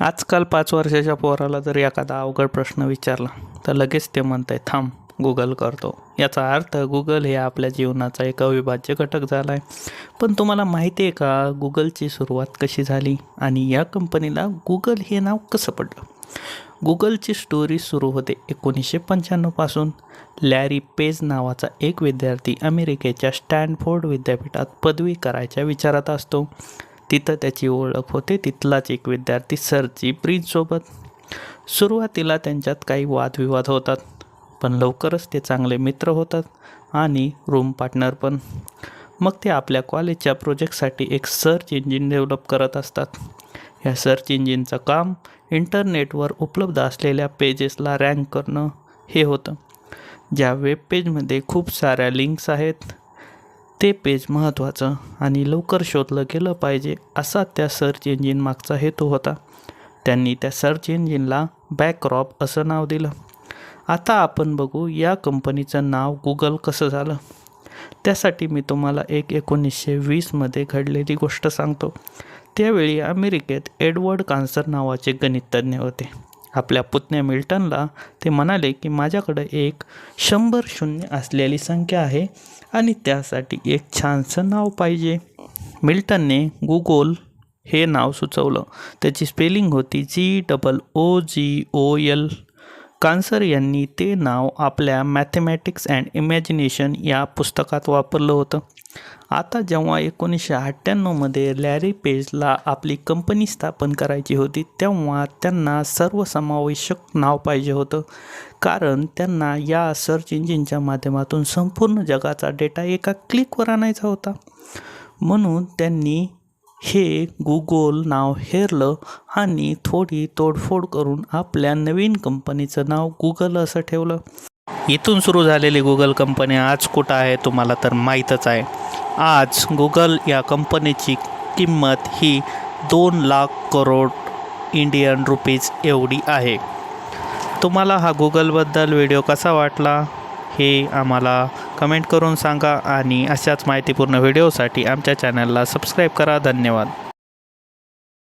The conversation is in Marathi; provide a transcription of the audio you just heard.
आजकाल पाच वर्षाच्या पोराला जर एखादा अवघड प्रश्न विचारला तर लगेच ते म्हणतंय थांब गुगल करतो. याचा अर्थ गुगल हे आपल्या जीवनाचा एक अविभाज्य घटक झाला आहे पण तुम्हाला माहिती आहे का गुगलची सुरुवात कशी झाली आणि या कंपनीला गुगल हे नाव कसं पडलं? गुगलची स्टोरी सुरू होते एकोणीसशे पंच्याण्णवपासून लॅरी पेज नावाचा एक विद्यार्थी अमेरिकेच्या स्टॅनफोर्ड विद्यापीठात पदवी करायच्या विचारात असतो. तिथं त्याची ओळख होते. तिथलाच एक विद्यार्थी सरची प्रिन्ससोबत सुरुवातीला त्यांच्यात काही वादविवाद होतात पण लवकरच ते चांगले मित्र होतात आणि रूम पार्टनर पण. मग ते आपल्या कॉलेजच्या प्रोजेक्टसाठी एक सर्च इंजिन डेव्हलप करत असतात. या सर्च इंजिनचं काम इंटरनेटवर उपलब्ध असलेल्या पेजेसला रँक करणं हे होतं. ज्या वेब पेजमध्ये खूप साऱ्या लिंक्स आहेत ते पेज महत्त्वाचं आणि लवकर शोधलं गेलं पाहिजे असा त्या सर्च इंजिन मागचा हेतू होता. त्यांनी त्या सर्च इंजिनला बॅकक्रॉप असं नाव दिलं. आता आपण बघू या कंपनीचं नाव गुगल कसं झालं. त्यासाठी मी तुम्हाला एक एकोणीसशे वीसमध्ये घडलेली गोष्ट सांगतो. त्यावेळी अमेरिकेत एडवर्ड कान्सर नावाचे गणिततज्ञ होते. आपल्या पुतण्या मिल्टनला ते म्हणाले की माझ्याकडे एक शंभर शून्य असलेली संख्या आहे आणि त्यासाठी एक छानसं नाव पाहिजे. मिल्टनने गुगल हे नाव सुचवलं. त्याची स्पेलिंग होती G double O G O L. Cancer यांनी ते नाव आपल्या मॅथमॅटिक्स अँड इमॅजिनेशन या पुस्तकात वापरलं होतं. आता जेव्हा एकोणीसशे अठ्ठ्याण्णवमध्ये लॅरी पेजला आपली कंपनी स्थापन करायची होती तेव्हा त्यांना सर्वसमावेशक नाव पाहिजे होतं. कारण त्यांना या सर्च इंजिनच्या माध्यमातून संपूर्ण जगाचा डेटा एका क्लिकवर आणायचा होता. म्हणून त्यांनी हे गुगल नाव हेरलं आणि थोडी तोडफोड करून आपल्या नवीन कंपनीचं नाव गुगल असं ठेवलं. इथून सुरू झालेली गुगल कंपनी आज कुठं आहे तुम्हाला तर माहीतच आहे. आज गुगल या कंपनीची किंमत ही दोन लाख करोड इंडियन रुपीज एवढी आहे. तुम्हाला हा गुगलबद्दल व्हिडिओ कसा वाटला हे आम्हाला कमेंट करून सांगा आणि अशाच माहितीपूर्ण व्हिडिओसाठी आमच्या चॅनलला सबस्क्राईब करा. धन्यवाद.